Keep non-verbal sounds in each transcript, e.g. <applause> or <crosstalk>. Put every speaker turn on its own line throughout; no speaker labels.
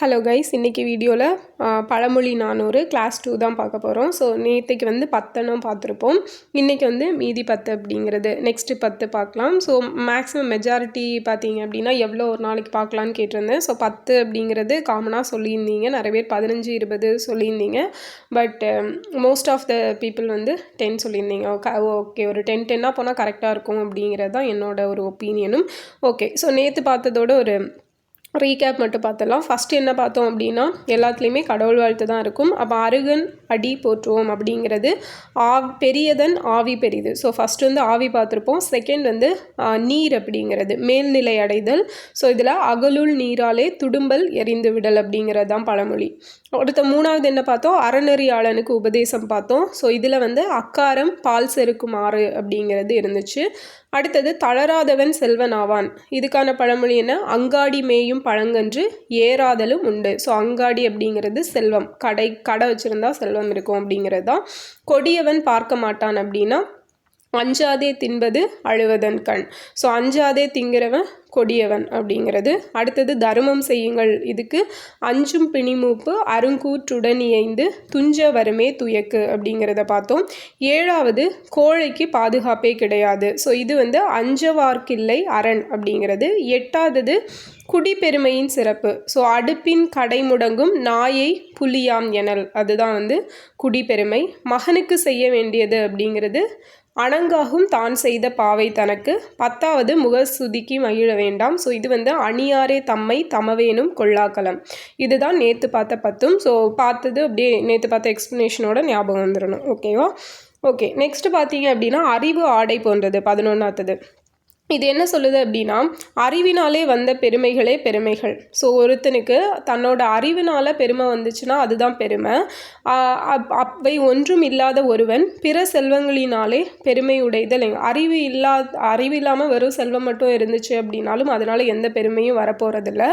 Hello guys இன்றைக்கி வீடியோவில் பழமொழி நானூறு கிளாஸ் டூ தான் பார்க்க போகிறோம் ஸோ நேற்றுக்கு வந்து பத்தனும் பார்த்துருப்போம். இன்றைக்கி வந்து மீதி பத்து அப்படிங்கிறது. நெக்ஸ்ட்டு பத்து பார்க்கலாம். ஸோ மேக்ஸிமம் மெஜாரிட்டி பார்த்தீங்க அப்படின்னா எவ்வளோ ஒரு நாளைக்கு பார்க்கலான்னு கேட்டிருந்தேன். ஸோ பத்து அப்படிங்கிறது காமனாக சொல்லியிருந்தீங்க. நிறைய பேர் பதினஞ்சு இருபது சொல்லியிருந்தீங்க. But most of the people வந்து டென் சொல்லியிருந்தீங்க. ஓகே ஒரு டென் டென்னாக போனால் கரெக்டாக இருக்கும் அப்படிங்கிறது தான் என்னோட ஒரு ஒப்பீனியனும் ஓகே ஸோ நேற்று பார்த்ததோட ஒரு ரீகேப் மட்டும் பார்த்துடலாம். ஃபஸ்ட்டு என்ன பார்த்தோம் அப்படின்னா எல்லாத்துலேயுமே கடவுள் வாழ்த்து தான் இருக்கும். அப்போ அருகன் அடி போற்றுவோம் அப்படிங்கிறது ஆ பெரியதன் ஆவி பெரிது. ஸோ ஃபஸ்ட்டு வந்து ஆவி பார்த்துருப்போம். செகண்ட் வந்து நீர் அப்படிங்கிறது மேல்நிலை அடைதல். ஸோ இதில் அகலுள் நீராலே துடும்பல் எரிந்து விடல் அப்படிங்கிறது தான் பழமொழி. அடுத்த மூணாவது என்ன பார்த்தோம்? அறநெறியாளனுக்கு உபதேசம் பார்த்தோம். ஸோ இதில் வந்து அக்காரம் பால் செருக்கும் ஆறு அப்படிங்கிறது இருந்துச்சு. அடுத்தது தளராதவன் செல்வன் ஆவான். இதுக்கான பழமொழி என்ன? அங்காடி மேயும் பழங்கன்று ஏறாதலும் உண்டு. ஸோ அங்காடி அப்படிங்கிறது செல்வம். கடை கடை வச்சுருந்தா செல்வம் இருக்கும் அப்படிங்கிறது தான் கொடியவன் பார்க்க மாட்டான் அப்படின்னா அஞ்சாதே தின்பது அழுவதன் கண். ஸோ அஞ்சாதே திங்கிறவன் கொடியவன் அப்படிங்கிறது. அடுத்தது தர்மம் செய்யுங்கள். இதுக்கு அஞ்சும் பிணிமூப்பு அருங்கூற்றுடன் இயைந்து துஞ்ச வருமே துயக்கு அப்படிங்கிறத பார்த்தோம். ஏழாவது கோழைக்கு பாதுகாப்பே கிடையாது. ஸோ இது வந்து அஞ்சவார்க்கில்லை அரண் அப்படிங்கிறது. எட்டாவது குடிப்பெருமையின் சிறப்பு. ஸோ அடுப்பின் கடை முடங்கும் நாயை புலியாம் எனல். அதுதான் வந்து குடிப்பெருமை மகனுக்கு செய்ய வேண்டியது அப்படிங்கிறது அணங்காகும் தான் செய்த பாவை தனக்கு. பத்தாவது முகசுதிக்கு மகிழ வேண்டாம். ஸோ இது வந்து அணியாரே தம்மை தமவேனும் கொள்ளாக்கலம் இதுதான் நேற்று பார்த்த பத்தும். ஸோ பார்த்தது அப்படியே நேற்று பார்த்த எக்ஸ்ப்ளனேஷனோட ஞாபகம் வந்துடணும் ஓகேவா ஓகே நெக்ஸ்ட் பார்த்தீங்க அப்படின்னா அறிவு ஆடை போன்றது பதினொன்றாத்தது இது என்ன சொல்லுது அப்படின்னா அறிவினாலே வந்த பெருமைகளே பெருமைகள். ஸோ ஒருத்தனுக்கு தன்னோட அறிவினால் பெருமை வந்துச்சுன்னா அதுதான் பெருமை. அவை ஒன்றும் இல்லாத ஒருவன் பிற செல்வங்களினாலே பெருமை உடைதல் அறிவு இல்லா அறிவு இல்லாமல் வெறும் செல்வம் மட்டும் இருந்துச்சு அப்படின்னாலும் அதனால் எந்த பெருமையும் வரப்போகிறதில்ல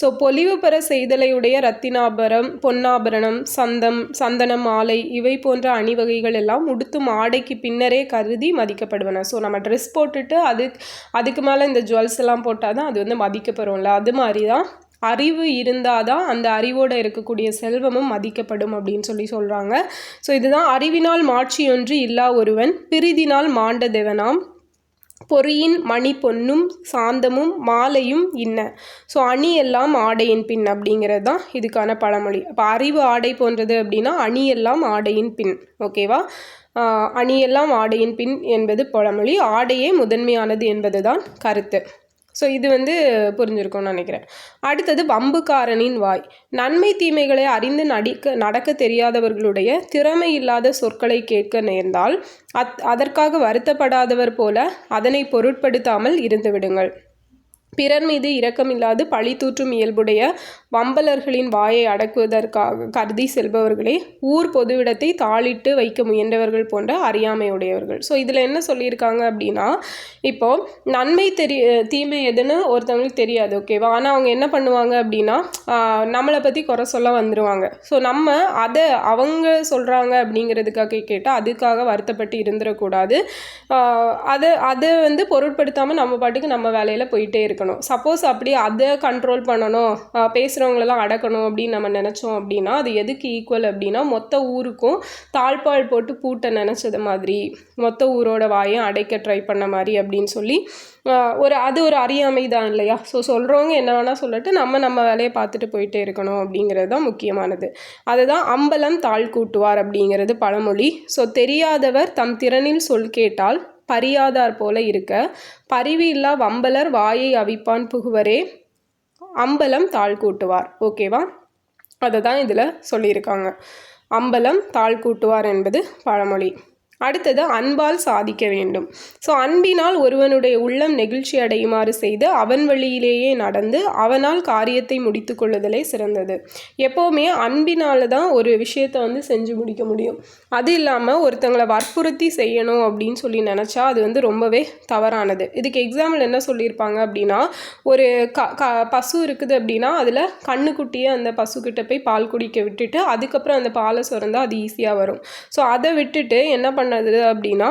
ஸோ பொலிவு பெற செய்தலையுடைய ரத்தினாபரம் பொன்னாபரணம் சந்தம் சந்தனம் மாலை இவை போன்ற அணிவகைகள் எல்லாம் உடுத்தும் ஆடைக்கு பின்னரே கருதி மதிக்கப்படுவன. ஸோ நம்ம ட்ரெஸ் போட்டுட்டு அது அதுக்கு மேலே இந்த ஜுவல்ஸ் எல்லாம் போட்டால் தான் அது வந்து மதிக்கப்படும்ல அது மாதிரி தான் அறிவு இருந்தால் தான் அந்த அறிவோடு இருக்கக்கூடிய செல்வமும் மதிக்கப்படும் அப்படின்னு சொல்லி சொல்கிறாங்க ஸோ இதுதான் அறிவினால் மாட்சியொன்று இல்லா ஒருவன் பிரிதினால் மாண்ட தேவனாம். பொறியின் மணி பொன்னும் சாந்தமும் மாலையும் இன்ன. ஸோ அணி எல்லாம் ஆடையின் பின் அப்படிங்கிறது தான் இதுக்கான பழமொழி. அப்போ அறிவு ஆடை போன்றது அப்படின்னா அணி எல்லாம் ஆடையின் பின். ஓகேவா அணியெல்லாம் ஆடையின் பின் என்பது பழமொழி. ஆடையே முதன்மையானது என்பது தான் கருத்து. ஸோ இது வந்து புரிஞ்சிருக்கும்னு நினைக்கிறேன். அடுத்தது வம்புக்காரனின் வாய். நன்மை தீமைகளை அறிந்து நடிக்க நடக்க தெரியாதவர்களுடைய திறமை இல்லாத சொற்களை கேட்க நேர்ந்தால் அத் அதற்காக வருத்தப்படாதவர் போல அதனை பொருட்படுத்தாமல் இருந்துவிடுங்கள். பிறர் மீது இரக்கமில்லாது பழி தூற்றும் இயல்புடைய வம்பலர்களின் வாயை அடக்குவதற்காக கருதி செல்பவர்களே ஊர் பொதுவிடத்தை தாளிட்டு வைக்க முயன்றவர்கள் போன்ற அறியாமையுடையவர்கள். ஸோ இதில் என்ன சொல்லியிருக்காங்க அப்படின்னா இப்போது நன்மை தெரிய தீமை எதுன்னு ஒருத்தவங்களுக்கு தெரியாது ஓகேவா ஆனால் அவங்க என்ன பண்ணுவாங்க அப்படின்னா நம்மளை பற்றி குறை சொல்ல வந்துடுவாங்க ஸோ நம்ம அதை அவங்க சொல்கிறாங்க அப்படிங்கிறதுக்காக கேட்டால் அதுக்காக வருத்தப்பட்டு இருந்துடக்கூடாது. அதை அதை வந்து பொருட்படுத்தாமல் நம்ம பாட்டுக்கு நம்ம வேலையில் போயிட்டே இருக்கணும் இருக்கணும் சப்போஸ் அப்படி அதை கண்ட்ரோல் பண்ணணும் பேசுகிறவங்களெல்லாம் அடக்கணும் அப்படின்னு நம்ம நினச்சோம் அப்படின்னா அது எதுக்கு ஈக்குவல் அப்படின்னா மொத்த ஊருக்கும் தாழ்பால் போட்டு பூட்ட நினச்சது மாதிரி மொத்த ஊரோட வாயும் அடைக்க ட்ரை பண்ண மாதிரி அப்படின்னு சொல்லி ஒரு அது ஒரு அறியாமை தான் இல்லையா? ஸோ சொல்கிறவங்க என்ன வேணால் சொல்லிட்டு நம்ம நம்ம வேலையை பார்த்துட்டு போயிட்டே இருக்கணும் அப்படிங்கிறது தான் முக்கியமானது. அதுதான் அம்பலம் தாழ் கூட்டுவார் அப்படிங்கிறது பழமொழி. ஸோ தெரியாதவர் தம் திறனில் சொல் கேட்டால் பரியாதார் போல இருக்க பரிவு இல்லா வம்பலர் வாயை அவிப்பான் புகுவரே அம்பலம் தாழ் கூட்டுவார். ஓகேவா? அதை தான் இதில் சொல்லியிருக்காங்க. அம்பலம் தாழ் கூட்டுவார் என்பது பழமொழி. அடுத்தது அன்பால் சாதிக்க வேண்டும். ஸோ அன்பினால் ஒருவனுடைய உள்ளம் நெகிழ்ச்சி அடையுமாறு செய்து அவன் வழியிலேயே நடந்து அவனால் காரியத்தை முடித்து கொள்ளுதலே சிறந்தது. எப்போவுமே அன்பினால் தான் ஒரு விஷயத்தை வந்து செஞ்சு முடிக்க முடியும். அது இல்லாமல் ஒருத்தங்களை வற்புறுத்தி செய்யணும் அப்படின்னு சொல்லி நினச்சா அது வந்து ரொம்பவே தவறானது. இதுக்கு எக்ஸாம்பிள் என்ன சொல்லியிருப்பாங்க அப்படின்னா ஒரு க க பசு இருக்குது அப்படின்னா அதில் கண்ணுக்குட்டியை அந்த பசுக்கிட்ட போய் பால் குடிக்க விட்டுட்டு அதுக்கப்புறம் அந்த பாலை சுரந்தால் அது ஈஸியாக வரும். ஸோ அதை விட்டுட்டு என்ன பண்ண பண்ணது அப்படின்னா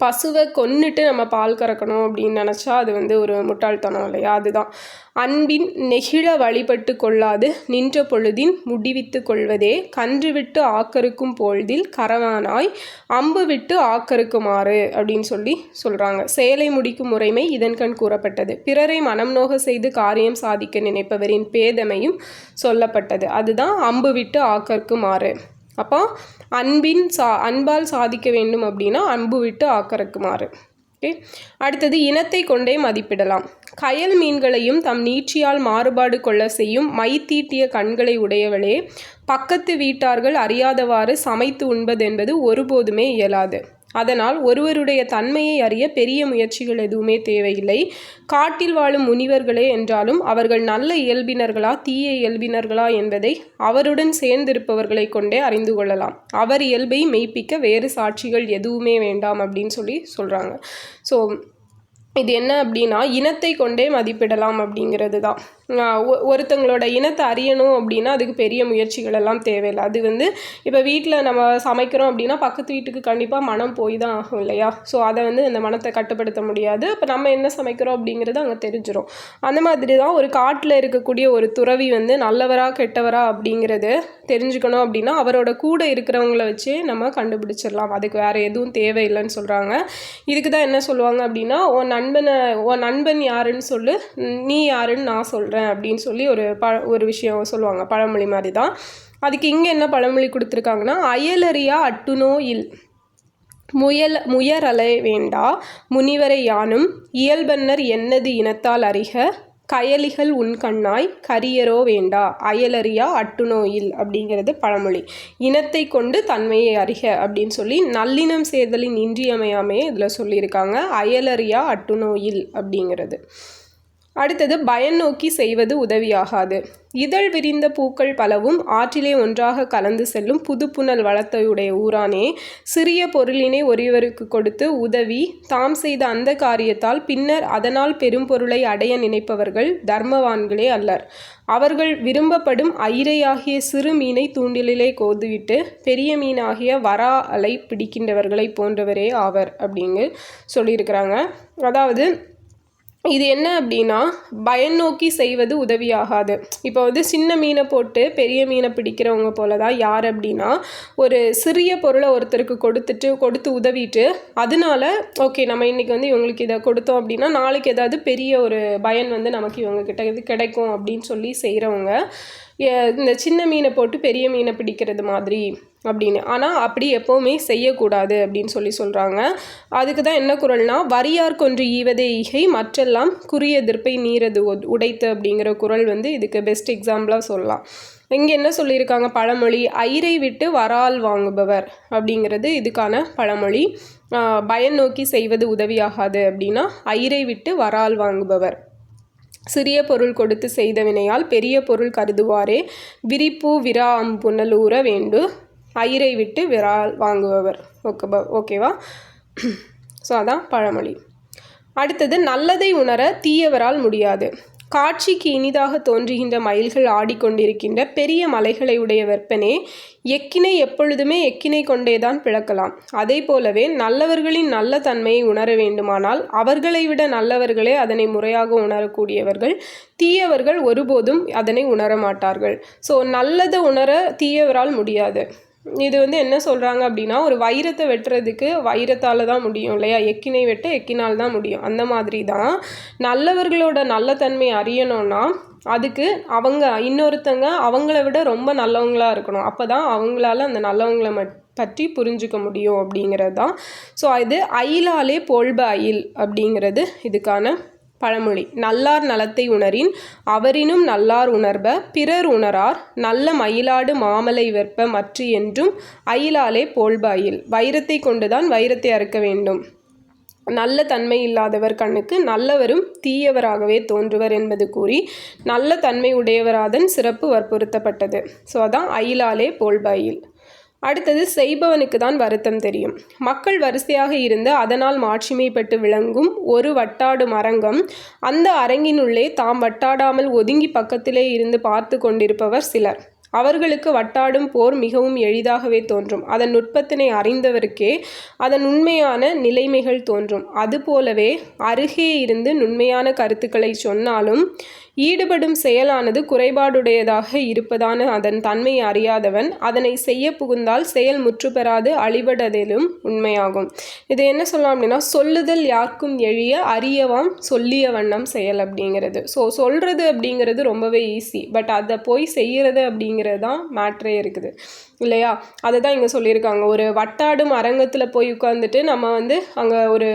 பசுவை கொன்னுட்டு நம்ம பால் கறக்கணும் அப்படின்னு நினச்சா அது வந்து ஒரு முட்டாள்தனம் இல்லையா? அதுதான். அன்பின் நெகிழ வழிபட்டு கொள்ளாது நின்ற பொழுதின் முடிவித்து கொள்வதே கன்று விட்டு ஆக்கருக்கும் பொழுதில் கரவானாய் அம்பு விட்டு ஆக்கருக்குமாறு அப்படின்னு சொல்லி சொல்கிறாங்க சேலை முடிக்கும் முறைமை இதன் கண் கூறப்பட்டது. பிறரை மனம் நோக செய்து காரியம் சாதிக்க நினைப்பவரின் பேதமையும் சொல்லப்பட்டது. அதுதான் அம்பு விட்டு ஆக்கருக்குமாறு. அப்போ அன்பின் சா அன்பால் சாதிக்க வேண்டும் அப்படின்னா அன்பு விட்டு ஆக்கறக்குமாறு. ஓகே அடுத்தது இனத்தை கொண்டே மதிப்பிடலாம். கயல் மீன்களையும் தம் நீட்சியால் மாறுபாடு கொள்ள செய்யும் மை தீட்டிய கண்களை உடையவளே பக்கத்து வீட்டார்கள் அறியாதவாறு சமைத்து உண்பதென்பது ஒருபோதுமே இயலாது. அதனால் ஒருவருடைய தன்மையை அறிய பெரிய முயற்சிகள் எதுவுமே தேவையில்லை. காட்டில் வாழும் முனிவர்களே என்றாலும் அவர்கள் நல்ல இயல்பினர்களா தீய இயல்பினர்களா என்பதை அவருடன் சேர்ந்திருப்பவர்களை கொண்டே அறிந்து கொள்ளலாம். அவர் இயல்பை மெய்ப்பிக்க வேறு சாட்சிகள் எதுவுமே வேண்டாம் அப்படின்னு சொல்லி சொல்கிறாங்க ஸோ இது என்ன அப்படின்னா இனத்தை கொண்டே மதிப்பிடலாம் அப்படிங்கிறது தான். ஒருத்தங்களோட இனத்தை அறியணும் அப்படின்னா அதுக்கு பெரிய முயற்சிகள் எல்லாம் தேவையில்லை. அது வந்து இப்போ வீட்டில் நம்ம சமைக்கிறோம் அப்படின்னா பக்கத்து வீட்டுக்கு கண்டிப்பாக மனம் போய் தான் ஆகும் இல்லையா? ஸோ அதை வந்து அந்த மனத்தை கட்டுப்படுத்த முடியாது. இப்போ நம்ம என்ன சமைக்கிறோம் அப்படிங்கிறது அங்கே தெரிஞ்சிடும் அந்த மாதிரி தான் ஒரு காட்டில் இருக்கக்கூடிய ஒரு துறவி வந்து நல்லவரா கெட்டவரா அப்படிங்கிறது தெரிஞ்சுக்கணும் அப்படின்னா அவரோட கூட இருக்கிறவங்கள வச்சு நம்ம கண்டுபிடிச்சிடலாம். அதுக்கு வேறு எதுவும் தேவையில்லைன்னு சொல்கிறாங்க இதுக்கு தான் என்ன சொல்லுவாங்க அப்படின்னா உன் நண்பனை உன் நண்பன் யாருன்னு சொல்லு. நீ யாருன்னு நான் சொல்கிறேன் சொல்கிறேன் அப்படின்னு சொல்லி ஒரு ப ஒரு விஷயம் சொல்லுவாங்க பழமொழி மாதிரி தான். அதுக்கு இங்கே என்ன பழமொழி கொடுத்துருக்காங்கன்னா அயலறியா அட்டுனோ இல். முயல் முயரலை வேண்டா முனிவரை யானும் இயல்பன்னர் என்னது இனத்தால் அறிக கயலிகள் உன் கண்ணாய் கரியரோ வேண்டா அயலறியா அட்டுநோயில் அப்படிங்கிறது பழமொழி. இனத்தை கொண்டு தன்மையை அறிக அப்படின்னு சொல்லி நல்லினம் சேர்தலின் இன்றியமையாமே இதில் சொல்லியிருக்காங்க அயலறியா அட்டுநோயில் அப்படிங்கிறது. அடுத்தது பயன் நோக்கி செய்வது உதவியாகாது. இதழ் விரிந்த பூக்கள் பலவும் ஆற்றிலே ஒன்றாக கலந்து செல்லும் புதுப்புணல் வளத்தையுடைய ஊரானே சிறிய பொருளினை ஒருவருக்கு கொடுத்து உதவி தாம் செய்த அந்த காரியத்தால் பின்னர் அதனால் பெரும் பொருளை அடைய நினைப்பவர்கள் தர்மவான்களே அல்லர். அவர்கள் விரும்பப்படும் ஐரையாகிய சிறு மீனை தூண்டிலே கோதுவிட்டு பெரிய மீனாகிய வரா அலை பிடிக்கின்றவர்களை போன்றவரே ஆவர் அப்படிங்கு சொல்லியிருக்கிறாங்க. அதாவது இது என்ன அப்படின்னா பயன் நோக்கி செய்வது உதவியாகாது. இப்போ வந்து சின்ன மீனை போட்டு பெரிய மீனை பிடிக்கிறவங்க போல தான் யார் அப்படின்னா ஒரு சிறிய பொருளை ஒருத்தருக்கு கொடுத்துட்டு கொடுத்து உதவிட்டு அதனால ஓகே நம்ம இன்றைக்கி வந்து இவங்களுக்கு இதை கொடுத்தோம் அப்படின்னா நாளைக்கு ஏதாவது பெரிய ஒரு பயன் வந்து நமக்கு இவங்க கிட்ட இது கிடைக்கும் அப்படின்னு சொல்லி செய்கிறவங்க இந்த சின்ன மீனை போட்டு பெரிய மீனை பிடிக்கிறது மாதிரி அப்படின்னு. ஆனால் அப்படி எப்போவுமே செய்யக்கூடாது அப்படின்னு சொல்லி சொல்கிறாங்க அதுக்கு தான் என்ன குரல்னா வரியார் கொன்று ஈவதே ஈகை மற்றெல்லாம் குறிய எதிர்ப்பை நீரது உடைத்து அப்படிங்கிற குரல் வந்து இதுக்கு பெஸ்ட் எக்ஸாம்பிளாக சொல்லலாம். இங்கே என்ன சொல்லியிருக்காங்க? பழமொழி ஐரை விட்டு வரால் வாங்குபவர் அப்படிங்கிறது இதுக்கான பழமொழி. பயன் நோக்கி செய்வது உதவியாகாது அப்படின்னா ஐரை விட்டு வரால் வாங்குபவர் சிறிய பொருள் கொடுத்து செய்த வினையால் பெரிய பொருள் கருதுவாரே. விரிப்பு விரா புனலூர வேண்டு. ஐரை விட்டு விரால் வாங்குபவர். ஓகே ஓகேவா? <clears throat> ஸோ அதான் பழமொழி. அடுத்தது நல்லதை உணர தீயவரால் முடியாது. காட்சிக்கு இனிதாக தோன்றுகின்ற மயில்கள் ஆடிக்கொண்டிருக்கின்ற பெரிய மலைகளை உடைய வெப்பனே எக்கினை எப்பொழுதுமே எக்கினை கொண்டேதான் பிளக்கலாம். அதே போலவே நல்லவர்களின் நல்ல தன்மையை உணர வேண்டுமானால் அவர்களை விட நல்லவர்களே அதனை முறையாக உணரக்கூடியவர்கள். தீயவர்கள் ஒருபோதும் அதனை உணர மாட்டார்கள் ஸோ நல்லதை உணர தீயவரால் முடியாது. இது வந்து என்ன சொல்கிறாங்க அப்படின்னா ஒரு வைரத்தை வெட்டுறதுக்கு வைரத்தால் தான் முடியும் இல்லையா? எக்கினை வெட்ட எக்கினால் தான் முடியும். அந்த மாதிரி தான் நல்லவர்களோட நல்ல தன்மை அறியணும்னா அதுக்கு அவங்க இன்னொருத்தங்க அவங்கள விட ரொம்ப நல்லவங்களாக இருக்கணும். அப்போ தான் அவங்களால அந்த நல்லவங்களை மட் பற்றி புரிஞ்சுக்க முடியும் அப்படிங்கிறது தான். ஸோ இது அயிலாலே போல்ப அயில் அப்படிங்கிறது இதுக்கான பழமொழி. நல்லார் நலத்தை உணரின் அவரினும் நல்லார் உணர்ப பிறர் உணரார் நல்ல மயிலாடு மாமலை வெற்ப மற்ற என்றும் அயிலாலே போல்ப அயில் வைரத்தை கொண்டுதான் வைரத்தை அறுக்க வேண்டும். நல்ல தன்மை இல்லாதவர் கண்ணுக்கு நல்லவரும் தீயவராகவே தோன்றுவர் என்பது கூறி நல்ல தன்மை உடையவராதன் சிறப்பு வற்புறுத்தப்பட்டது. ஸோ அதான் அயிலாலே போல்பாயில். அடுத்தது செய்பவனுக்கு தான் வருத்தம் தெரியும். மக்கள் வரிசையாக இருந்து அதனால் மாட்சிமைப்பட்டு விளங்கும் ஒரு வட்டாடும் அரங்கம் அந்த அரங்கினுள்ளே தாம் வட்டாடாமல் ஒதுங்கி பக்கத்திலே இருந்து பார்த்து கொண்டிருப்பவர் சிலர். அவர்களுக்கு வட்டாடும் போர் மிகவும் எளிதாகவே தோன்றும். அதன் நுட்பத்தினை அறிந்தவருக்கே அதன் உண்மையான நிலைமைகள் தோன்றும். அதுபோலவே அருகே இருந்து நுண்மையான கருத்துக்களை சொன்னாலும் ஈடுபடும் செயலானது குறைபாடுடையதாக இருப்பதான அதன் தன்மை அறியாதவன் அதனை செய்ய புகுந்தால் செயல் முற்று பெறாது அழிவடதிலும் உண்மையாகும். இது என்ன சொல்லலாம் அப்படின்னா சொல்லுதல் யாருக்கும் எழிய அறியவாம் சொல்லிய வண்ணம் செயல் அப்படிங்கிறது. ஸோ சொல்கிறது அப்படிங்கிறது ரொம்பவே ஈஸி பட் அதை போய் செய்கிறது அப்படிங்கிறது தான் மேட்ரே இருக்குது. இல்லையா? அதை தான் இங்கே சொல்லியிருக்காங்க. ஒரு வட்டாடும் அரங்கத்தில் போய் உட்காந்துட்டு நம்ம வந்து அங்கே ஒரு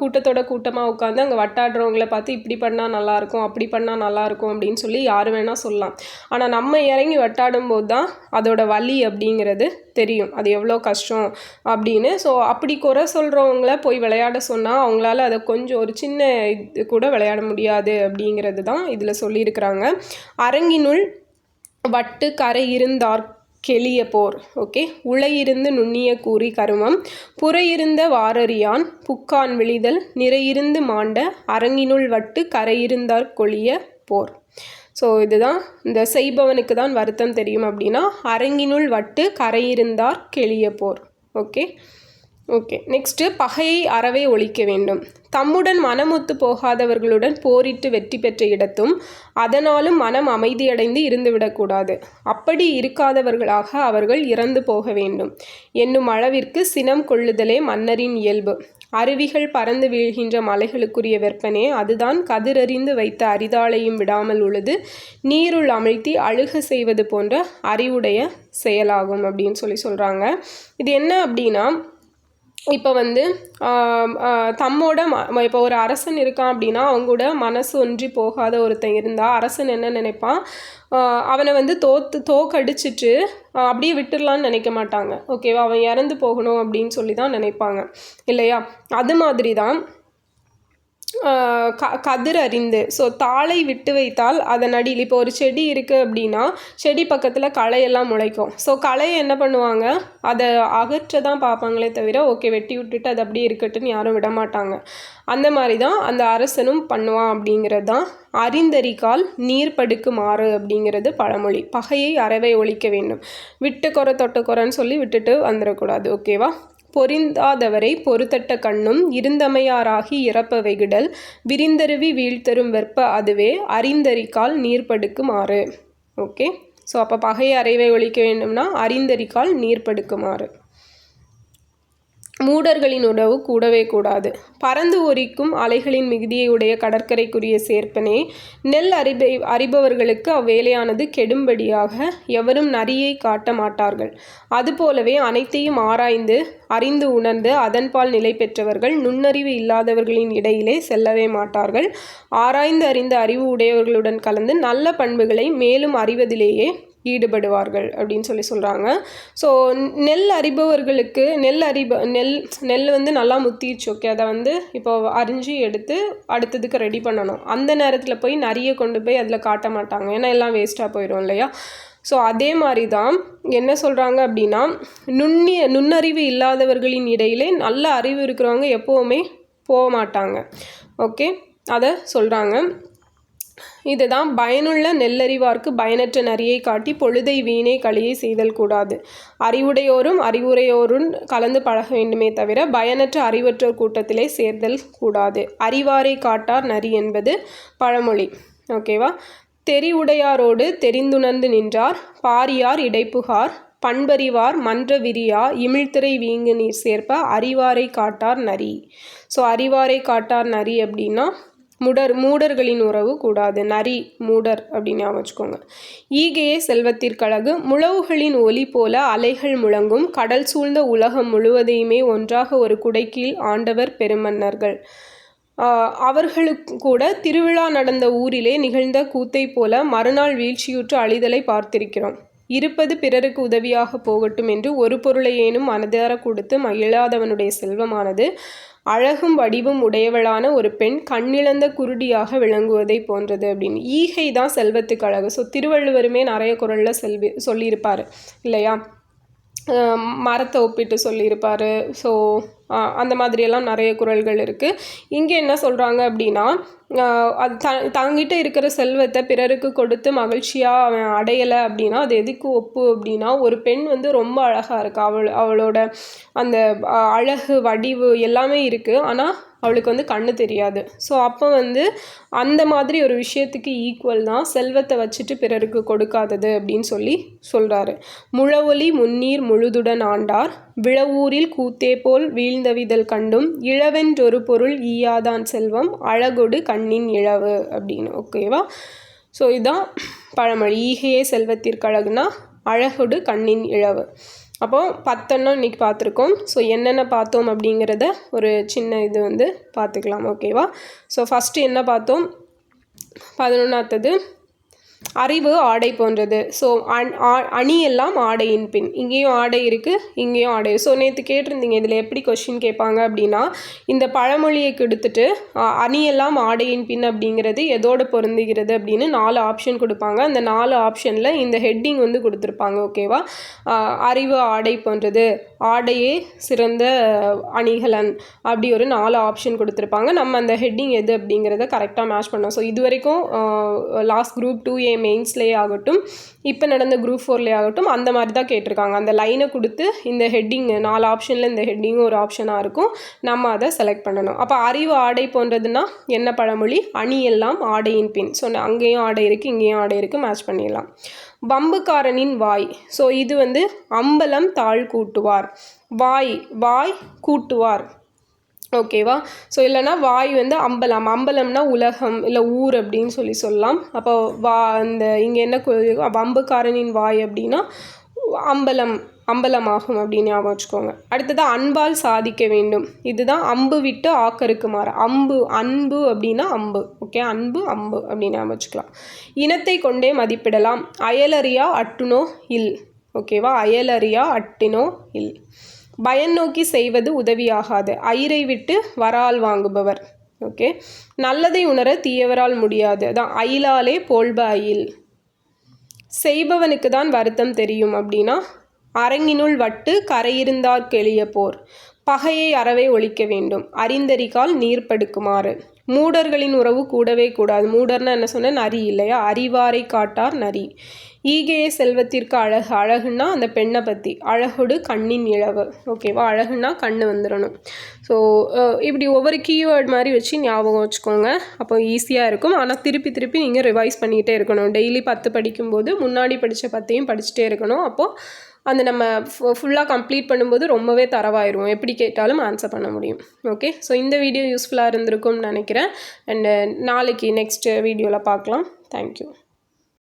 கூட்டத்தோட கூட்டமாக உட்காந்து அங்கே வட்டாடுறவங்கள பார்த்து இப்படி பண்ணால் நல்லாயிருக்கும் அப்படி பண்ணால் நல்லாயிருக்கும் அப்படின்னு சொல்லி யார் வேணால் சொல்லலாம். ஆனால் நம்ம இறங்கி வட்டாடும் போது தான் அதோட வலி அப்படிங்கிறது தெரியும். அது எவ்வளோ கஷ்டம் அப்படின்னு. ஸோ அப்படி குறை சொல்கிறவங்கள போய் விளையாட சொன்னால் அவங்களால அதை கொஞ்சம் ஒரு சின்ன இது கூட விளையாட முடியாது அப்படிங்கிறது தான் இதில் சொல்லியிருக்கிறாங்க. அரங்கினுள் வட்டு கரை இருந்தார் கெளிய போர். ஓகே? உளையிருந்து நுண்ணிய கூறி கருமம். புறையிருந்த வாரறியான் புக்கான் விழிதல். நிறையிருந்து மாண்ட அரங்கினுள் வட்டு கரையிருந்தார் கொளிய போர். ஸோ இதுதான். இந்த செய்பவனுக்கு தான் வருத்தம் தெரியும் அப்படின்னா அரங்கினுள் வட்டு கரையிருந்தார் கெளிய போர். ஓகே? ஓகே. நெக்ஸ்ட்டு பகையை அறவே ஒழிக்க வேண்டும். தம்முடன் மனமொத்து போகாதவர்களுடன் போரிட்டு வெற்றி பெற்ற இடத்தும் அதனாலும் மனம் அமைதியடைந்து இருந்துவிடக்கூடாது. அப்படி இருக்காதவர்களாக அவர்கள் இறந்து போக வேண்டும். என்னும் அளவிற்கு சினம் கொள்ளுதலே மன்னரின் இயல்பு. அருவிகள் பறந்து வீழ்கின்ற மலைகளுக்குரிய வெப்பனே அதுதான் கதிரறிந்து வைத்த அரிதாளையும் விடாமல் உழுது நீருள் அமிழ்த்தி அழுக செய்வது போன்ற அறிவுடைய செயலாகும் அப்படின்னு சொல்லி சொல்கிறாங்க இது என்ன அப்படின்னா இப்போ வந்து தம்மோட ம இப்போ ஒரு அரசன் இருக்கான் அப்படின்னா அவங்கூட மனசு ஒன்றி போகாத ஒருத்தன் இருந்தால் அரசன் என்ன நினைப்பான்? அவனை வந்து தோத்து தோக்கடிச்சிட்டு அப்படியே விட்டுடலான்னு நினைக்க மாட்டாங்க. ஓகேவா? அவன் இறந்து போகணும் அப்படின்னு சொல்லி தான் நினைப்பாங்க. இல்லையா? அது மாதிரி தான் க கதிர் அறிந்து. ஸோ தாளை விட்டு வைத்தால் அதன் அடியில் இப்போ ஒரு செடி இருக்குது அப்படின்னா செடி பக்கத்தில் களையெல்லாம் முளைக்கும். ஸோ களையை என்ன பண்ணுவாங்க? அதை அகற்ற தான் பார்ப்பாங்களே தவிர ஓகே வெட்டி விட்டுட்டு அது அப்படியே இருக்கட்டுன்னு யாரும் விட மாட்டாங்க. அந்த மாதிரி தான் அந்த அரசனும் பண்ணுவான் அப்படிங்கிறது தான். அறிந்தறிக்கால் நீர் படுக்கு மாறு அப்படிங்கிறது பழமொழி. பகையை அறவை ஒழிக்க வேண்டும். விட்டு குறை தொட்ட குறைன்னு சொல்லி விட்டுட்டு வந்துடக்கூடாது. ஓகேவா பொரிந்தாதவரை பொறுத்தட்ட கண்ணும் இருந்தமையாராகி இறப்ப வெகுடல் விரிந்தருவி வீழ்த்தரும் வெப்ப அதுவே அறிந்தறிக்கால் நீர்ப்படுக்குமாறு. ஓகே? ஸோ அப்போ பகை அறைவை ஒழிக்க வேண்டும்னா அறிந்தறிக்கால் நீர்ப்படுக்குமாறு. மூடர்களின் உணவு கூடவே கூடாது. பறந்து ஒரிக்கும் அலைகளின் மிகுதியை உடைய கடற்கரைக்குரிய சேர்ப்பனே நெல் அறிபை அறிபவர்களுக்கு அவ்வேலையானது கெடும்படியாக எவரும் நரியை காட்ட மாட்டார்கள். அதுபோலவே அனைத்தையும் ஆராய்ந்து அறிந்து உணர்ந்து அதன்பால் நிலை பெற்றவர்கள் நுண்ணறிவு இல்லாதவர்களின் இடையிலே செல்லவே மாட்டார்கள். ஆராய்ந்து அறிந்த அறிவு உடையவர்களுடன் கலந்து நல்ல பண்புகளை மேலும் அறிவதிலேயே ஈடுபடுவார்கள் அப்படின்னு சொல்லி சொல்கிறாங்க ஸோ நெல் அறிபவர்களுக்கு நெல் அறிப நெல் நெல் வந்து நல்லா முத்திடுச்சு ஓகே அதை வந்து இப்போ அரிஞ்சு எடுத்து அடுத்ததுக்கு ரெடி பண்ணணும். அந்த நேரத்தில் போய் நிறைய கொண்டு போய் அதில் காட்ட மாட்டாங்க. ஏன்னா எல்லாம் வேஸ்ட்டாக போயிடும் இல்லையா? ஸோ அதே மாதிரி தான் என்ன சொல்கிறாங்க அப்படின்னா நுண்ணிய நுண்ணறிவு இல்லாதவர்களின் இடையிலே நல்ல அறிவு இருக்கிறவங்க எப்போவுமே போக மாட்டாங்க ஓகே அதை சொல்கிறாங்க இதுதான் பயனுள்ள நெல்லறிவார்க்கு பயனற்ற நரியை காட்டி பொழுதை வீணே களியை செய்தல் கூடாது. அறிவுடையோரும் அறிவுரையோரும் கலந்து பழக வேண்டுமே தவிர பயனற்ற அறிவற்றோர் கூட்டத்திலே சேர்தல் கூடாது. அறிவாரை காட்டார் நரி என்பது பழமொழி. ஓகேவா தெரிவுடையாரோடு தெரிந்துணர்ந்து நின்றார். பாரியார் இடைப்புகார். பண்பறிவார். மன்ற விரியா. இமிழ்திரை வீங்கு நீர் சேர்ப்ப அறிவாரை காட்டார் நரி. ஸோ அறிவாரை காட்டார் நரி அப்படின்னா முடர் மூடர்களின் உறவு கூடாது. நரி மூடர் அப்படின்னு ஞாபகம் வச்சுக்கோங்க. ஈகையே செல்வத்திற்கழகு. முழவுகளின் ஒலி போல அலைகள் முழங்கும். கடல் சூழ்ந்த உலகம் முழுவதையுமே ஒன்றாக ஒரு குடைக்கீழ் ஆண்டவர் பெருமன்னர்கள். அவர்களுக்கு கூட திருவிழா நடந்த ஊரிலே நிகழ்ந்த கூத்தை போல மறுநாள் வீழ்ச்சியுற்று அழிதலை பார்த்திருக்கிறோம். இருப்பது பிறருக்கு உதவியாக போகட்டும் என்று ஒரு பொருளையேனும் மனதார கொடுத்து மகிழாதவனுடைய செல்வமானது. அழகும் வடிவும் உடையவளான ஒரு பெண் கண்ணிழந்த குருடியாக விளங்குவதை போன்றது அப்படின்னு. ஈகை தான் செல்வத்துக்கு அழகு. ஸோ திருவள்ளுவருமே நிறைய குரலில் செல்வி சொல்லியிருப்பார் இல்லையா? மரத்தை ஒப்பிட்டு சொல்லியிருப்பார். ஸோ அந்த மாதிரியெல்லாம் நிறைய குரல்கள் இருக்குது இங்கே என்ன சொல்கிறாங்க அப்படின்னா அது த தங்கிட்ட இருக்கிற செல்வத்தை பிறருக்கு கொடுத்து மகிழ்ச்சியாக அவன் அடையலை அப்படின்னா அது எதுக்கு ஒப்பு அப்படின்னா ஒரு பெண் வந்து ரொம்ப அழகாக இருக்கா. அவள் அவளோட அந்த அழகு வடிவு எல்லாமே இருக்குது ஆனால் அவளுக்கு வந்து கண்ணு தெரியாது. ஸோ அப்போ வந்து அந்த மாதிரி ஒரு விஷயத்துக்கு ஈக்குவல் தான் செல்வத்தை வச்சுட்டு பிறருக்கு கொடுக்காதது அப்படின்னு சொல்லி சொல்கிறாரு முழவொலி முன்னீர் முழுதுடன் ஆண்டார். விழவூரில் கூத்தே போல் வீழ்ந்தவிதல் கண்டும் இழவென்றொரு பொருள் ஈயாதான் செல்வம் அழகொடு கண்ணின் இழவு அப்படின்னு ஓகேவா ஸோ இதுதான் பழமொழி. ஈகையே செல்வத்திற்கு அழகுனா அழகொடு கண்ணின் இழவு. அப்போது பத்தெண்ணம் இன்றைக்கி பார்த்துருக்கோம். ஸோ என்னென்ன பார்த்தோம் அப்படிங்கிறத ஒரு சின்ன இது வந்து பார்த்துக்கலாம் ஓகேவா ஸோ ஃபஸ்ட்டு என்ன பார்த்தோம்? பதினொன்றாத்தது அறிவு ஆடை போன்றது. ஸோ அண் அணி எல்லாம் ஆடையின் பின். இங்கேயும் ஆடை இருக்குது இங்கேயும் ஆடை ஸோ நேற்று கேட்டிருந்தீங்க இதில் எப்படி கொஷின் கேட்பாங்க அப்படின்னா இந்த பழமொழியை கொடுத்துட்டு அணியெல்லாம் ஆடையின் பின் அப்படிங்கிறது எதோடு பொருந்துகிறது அப்படின்னு நாலு ஆப்ஷன் கொடுப்பாங்க. அந்த நாலு ஆப்ஷனில் இந்த ஹெட்டிங் வந்து கொடுத்துருப்பாங்க ஓகேவா அறிவு ஆடை போன்றது. ஆடையே சிறந்த அணிகலன் அப்படி ஒரு நாலு ஆப்ஷன் கொடுத்துருப்பாங்க. நம்ம அந்த ஹெட்டிங் எது அப்படிங்கிறத கரெக்டாக மேட்ச் பண்ணோம். ஸோ இது வரைக்கும் லாஸ்ட் குரூப் டூ ஏ மெயின்ஸ்லேயே ஆகட்டும் இப்போ நடந்த குரூப் ஃபோர்லேயே ஆகட்டும் அந்த மாதிரி தான் கேட்டிருக்காங்க. அந்த லைனை கொடுத்து இந்த ஹெட்டிங் நாலு ஆப்ஷனில் இந்த ஹெட்டிங்கும் ஒரு ஆப்ஷனாக இருக்கும். நம்ம அதை செலக்ட் பண்ணணும். அப்போ அறிவு ஆடை போன்றதுன்னா என்ன பழமொழி? அணி எல்லாம் ஆடையின் பின். ஸோ அங்கேயும் ஆடை இருக்குது இங்கேயும் ஆடை இருக்குது மேட்ச் பண்ணிடலாம். பம்புக்காரனின் வாய். ஸோ இது வந்து அம்பலம் தாழ் கூட்டுவார். வாய் வாய் கூட்டுவார். ஓகேவா? ஸோ இல்லைனா வாய் வந்து அம்பலம். அம்பலம்னா உலகம் இல்லை ஊர் அப்படின்னு சொல்லி சொல்லலாம். அப்போ வா அந்த இங்கே என்ன வம்புக்காரனின் வாய் அப்படின்னா அம்பலம் அம்பலமாகும் அப்படின்னு ஞாபகம் வச்சுக்கோங்க. அடுத்தது அன்பால் சாதிக்க வேண்டும். இதுதான் அம்பு விட்டு ஆக்கருக்கு மாற. அம்பு அன்பு அப்படின்னா அம்பு. ஓகே அன்பு அம்பு அப்படின்னு ஞாபகம் வச்சுக்கலாம். இனத்தை கொண்டே மதிப்பிடலாம். அயலறியா அட்டுனோ இல். ஓகேவா அயலறியா அட்டினோ இல். பயன் நோக்கி செய்வது உதவியாகாது. அயிரை விட்டு வரால் வாங்குபவர். ஓகே நல்லதை உணர தீயவரால் முடியாது. அதான் அயிலாலே போல்ப அயில். செய்பவனுக்கு தான் வருத்தம் தெரியும் அப்படின்னா அரங்கினுள் வட்டு கரையிருந்தார் கெளிய போர் பகையை அறவே ஒழிக்க வேண்டும். அறிந்தறிகால் நீர் படுக்குமாறு மூடர்களின் உறவு கூடவே கூடாது. மூடர்னா என்ன சொன்ன நரி இல்லையா? அறிவாரை காட்டார் நரி. ஈகையே செல்வத்திற்கு அழகு அழகுன்னா அந்த பெண்ணை பற்றி அழகோடு கண்ணின் இழவு. ஓகேவா அழகுன்னா கண் வந்துடணும் ஸோ இப்படி ஒவ்வொரு கீவேர்ட் மாதிரி வச்சு ஞாபகம் வச்சுக்கோங்க. அப்போ ஈஸியாக இருக்கும். ஆனால் திருப்பி திருப்பி நீங்கள் ரிவைஸ் பண்ணிகிட்டே இருக்கணும். டெய்லி பத்து படிக்கும்போது முன்னாடி படித்த பத்தையும் படிச்சுட்டே இருக்கணும். அப்போது அந்த நம்ம ஃபுல்லாக கம்ப்ளீட் பண்ணும்போது ரொம்பவே தரவாயிரும். எப்படி கேட்டாலும் ஆன்சர் பண்ண முடியும். ஓகே ஸோ இந்த வீடியோ யூஸ்ஃபுல்லாக இருந்திருக்கும்னு நினைக்கிறேன். அண்டு நாளைக்கு நெக்ஸ்ட் வீடியோவில் பார்க்கலாம். தேங்க்யூ